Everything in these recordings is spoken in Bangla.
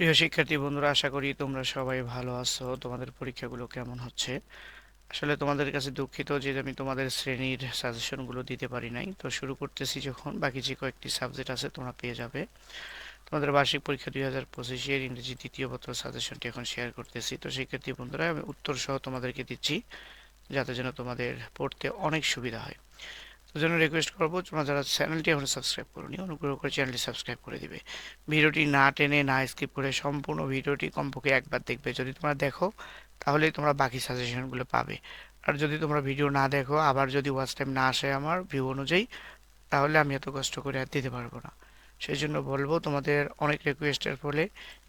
প্রিয় শিক্ষার্থী বন্ধুরা, আশা করি তোমরা সবাই ভালো আছো। তোমাদের পরীক্ষাগুলো কেমন হচ্ছে? আসলে তোমাদের কাছে দুঃখিত যে আমি তোমাদের শ্রেণির সাজেশনগুলো দিতে পারি নাই। তো শুরু করতেছি যখন, বাকি যে কয়েকটি সাবজেক্ট আছে তোমরা পেয়ে যাবে। তোমাদের বার্ষিক পরীক্ষা দুই হাজার পঁচিশের ইংরেজি দ্বিতীয় পত্র সাজেশনটি এখন শেয়ার করতেছি। তো শিক্ষার্থী বন্ধুরা, আমি উত্তর সহ তোমাদেরকে দিচ্ছি, যাতে যেন তোমাদের পড়তে অনেক সুবিধা হয়। তো জন্য রিকোয়েস্ট করব, তোমরা যারা চ্যানেলটি এখন সাবস্ক্রাইব করোনি, অনুগ্রহ করে চ্যানেলটি সাবস্ক্রাইব করে দিবে। ভিডিওটি না টেনে, না স্কিপ করে সম্পূর্ণ ভিডিওটি কমপক্ষে একবার দেখবে। যদি তোমরা দেখো, তাহলেই তোমরা বাকি সাজেশনগুলো পাবে। আর যদি তোমরা ভিডিও না দেখো, আবার যদি ওয়াচ টাইম না আসে আমার ভিউ অনুযায়ী, তাহলে আমি এত কষ্ট করে আর দিতে পারব না। সেই জন্য বলব, তোমাদের অনেক রিকোয়েস্টের ফলে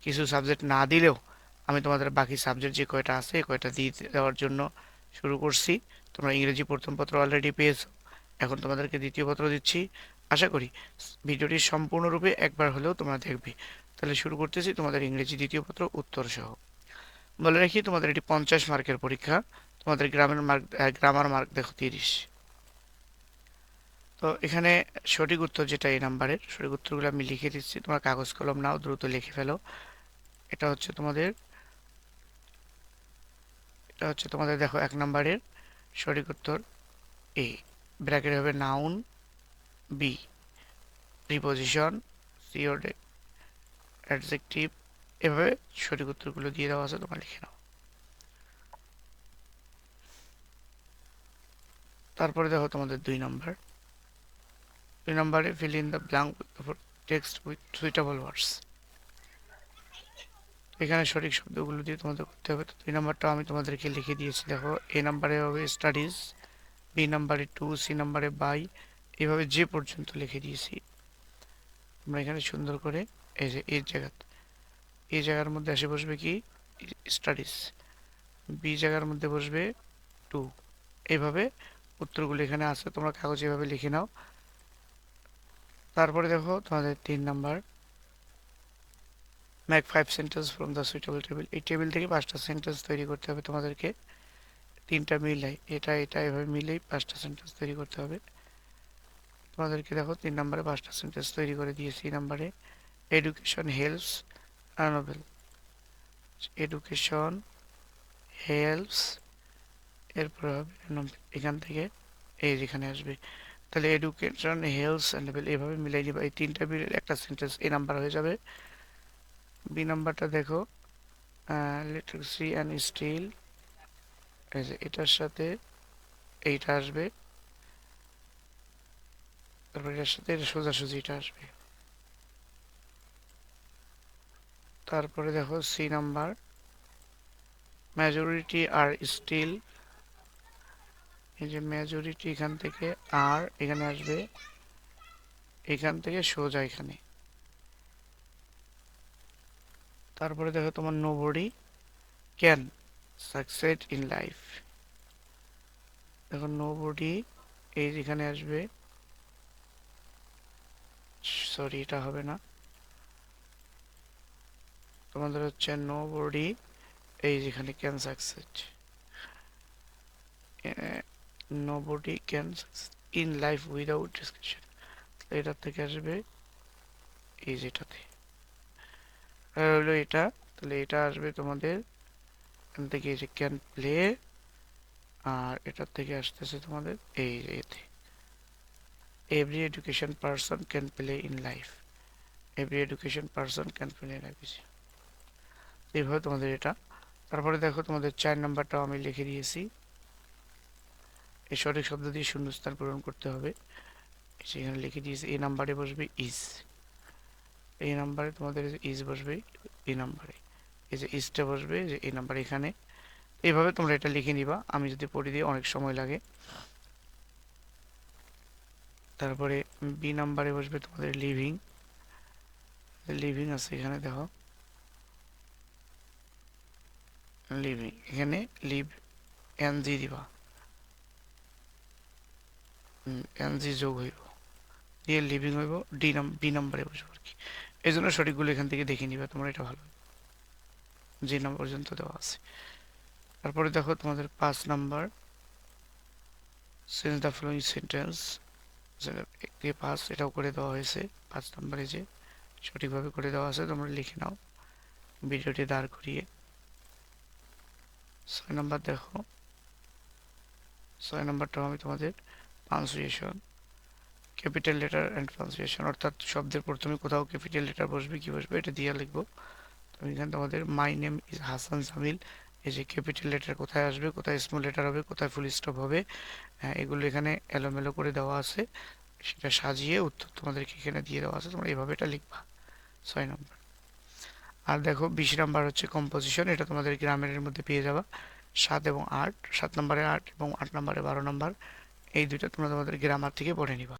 কিছু সাবজেক্ট না দিলেও আমি তোমাদের বাকি সাবজেক্ট যে কয়টা আছে কয়টা দিয়ে দেওয়ার জন্য শুরু করছি। তোমরা ইংরেজি প্রথম পত্র অলরেডি পেয়েছ। এখন তোমাদেরকে দ্বিতীয় পত্র দিচ্ছি। আশা করি ভিডিওটি সম্পূর্ণরূপে একবার হলেও তোমরা দেখবে। তাহলে শুরু করতেছি তোমাদের ইংরেজি দ্বিতীয় পত্র উত্তর সহ বলে রাখি, তোমাদের এটি পঞ্চাশ মার্কের পরীক্ষা। তোমাদের গ্রামের মার্ক গ্রামার মার্ক দেখো তিরিশ। তো এখানে সঠিক উত্তর যেটা এই নাম্বারের, সঠিক উত্তরগুলো আমি লিখে দিচ্ছি। তোমার কাগজ কলম নাও, দ্রুত লিখে ফেলো। এটা হচ্ছে তোমাদের, এটা হচ্ছে তোমাদের দেখো এক নাম্বারের সঠিক উত্তর এ। ব্র্যাকেট হবে নাউন বি প্রিপোজিশন সিওডে অ্যাডজেক্টিভ এভাবে সঠিক উত্তরগুলো দিয়ে দেওয়া আছে, তোমরা লিখে নাও। তারপরে দেখো তোমাদের দুই নম্বর দুই নম্বরে fill in the blank text with suitable words এখানে সঠিক শব্দগুলো দিয়ে তোমাদের করতে হবে। তো দুই নাম্বারটা আমি তোমাদেরকে লিখে দিয়েছি। দেখো, এ নাম্বারে হবে স্টাডিজ বি নাম্বারে টু সি নাম্বারে বাই এভাবে যে পর্যন্ত লিখে দিয়েছি। আমরা এখানে সুন্দর করে এই যে এই জায়গা এই জায়গার মধ্যে এসে বসবে কি? স্টাডিজ বি জায়গার মধ্যে বসবে টু এইভাবে উত্তরগুলো এখানে আছে, তোমরা কাগজে এভাবে লিখে নাও। তারপরে দেখো তোমাদের তিন number make five sentence from the suitable table এই টেবিল থেকে পাঁচটা সেন্টেন্স তৈরি করতে হবে তোমাদেরকে। তিনটা মিলাই এটা এটা এভাবে মিলেই পাঁচটা সেন্টেন্স তৈরি করতে হবে। তোমাদেরকে দেখো, তিন নম্বরে পাঁচটা সেন্টেন্স তৈরি করে দিয়েছি। নাম্বারে education helps noble education helps এরপরে হবে এখান থেকে, এই যেখানে আসবে। তাহলে এডুকেশন হেলথ অ্যান্ড লেভেল এভাবে মিলাই দিবা এই তিনটা মিলে একটা সেন্টেন্স এই নাম্বার হয়ে যাবে। বি নাম্বারটা দেখো ইলেকট্রিসিটি অ্যান্ড স্টিল যে এটার সাথে এইটা আসবে। তারপর এটার সাথে এটা সোজাসুজি এটা আসবে। তারপরে দেখো C number majority are still এই যে মেজরিটি এখান থেকে আর এখানে আসবে, এখান থেকে সোজা এখানে। তারপরে দেখো তোমার nobody can succeed in life দেখো নো বডি এই যেখানে আসবে। সরি এটা হবে না। তোমাদের হচ্ছে নো বডি এই যেখানে can succeed nobody can in life without discussion এটার থেকে আসবে এই যেটাতে। হলো এটা। তাহলে এটা আসবে তোমাদের এখান থেকে এই যে ক্যান প্লে আর এটার থেকে আসতেছে তোমাদের এই এতে। Every education person can play in life every education person can play in life এইভাবে তোমাদের এটা। তারপরে দেখো তোমাদের চার নাম্বারটাও আমি লিখে দিয়েছি। এই সঠিক শব্দ দিয়ে শূন্যস্থান পূরণ করতে হবে। সেখানে লিখে দিয়েছি, এই নাম্বারে বসবে ইজ এই নাম্বারে তোমাদের ইজ বসবে, এই নাম্বারে। এই যে ইজটা বসবে যে এই নাম্বার এখানে। এইভাবে তোমরা এটা লিখে নিবা, আমি যদি পড়ে দিই, অনেক সময় লাগে। তারপরে বি নাম্বারে বসবে তোমাদের লিভিং। লিভিং আছে এখানে, দেখো। লিভিং, এখানে লিভ এন জি দিবা। এন জি যোগ হইব। দিয়ে লিভিং হইব, ডি নাম, বি নাম্বারে বসবো আর কি। এই জন্য সঠিকগুলো এখান থেকে দেখে নিবা, তোমরা এটা ভালো। যে নাম্বার পর্যন্ত দেওয়া আছে। তারপরে দেখো তোমাদের পাঁচ number. Sense the flowing sentence পাঁচ এটাও করে দেওয়া হয়েছে। পাঁচ নাম্বারে যে সঠিকভাবে করে দেওয়া আছে, তোমরা লিখে নাও। ভিডিওটি দাঁড় করিয়ে। ছয় নম্বর দেখো। ছয় নম্বরটাও আমি তোমাদের punctuation capital letter and punctuation অর্থাৎ শব্দের প্রথমে কোথাও ক্যাপিটাল লেটার বসবে, কি বসবে, এটা দিয়ে লিখব। এখানে তোমাদের my name is Hasan Jamil এই যে ক্যাপিটাল লেটার কোথায় আসবে কোথায় স্মল লেটার হবে কোথায় ফুল স্টপ হবে হ্যাঁ, এগুলো এখানে এলোমেলো করে দেওয়া আছে। সেটা সাজিয়ে উত্তর তোমাদেরকে এখানে দিয়ে দেওয়া আছে। তোমরা এইভাবে এটা লিখবা। ছয় নম্বর। আর দেখো বিশ নাম্বার হচ্ছে কম্পোজিশন এটা তোমাদের গ্রামের মধ্যে পেয়ে যাবা। সাত এবং আট। সাত নম্বরে আট এবং আট নম্বরে বারো নম্বর। এই দুইটা তোমরা তোমাদের গ্রামার থেকে পড়ে নিবা।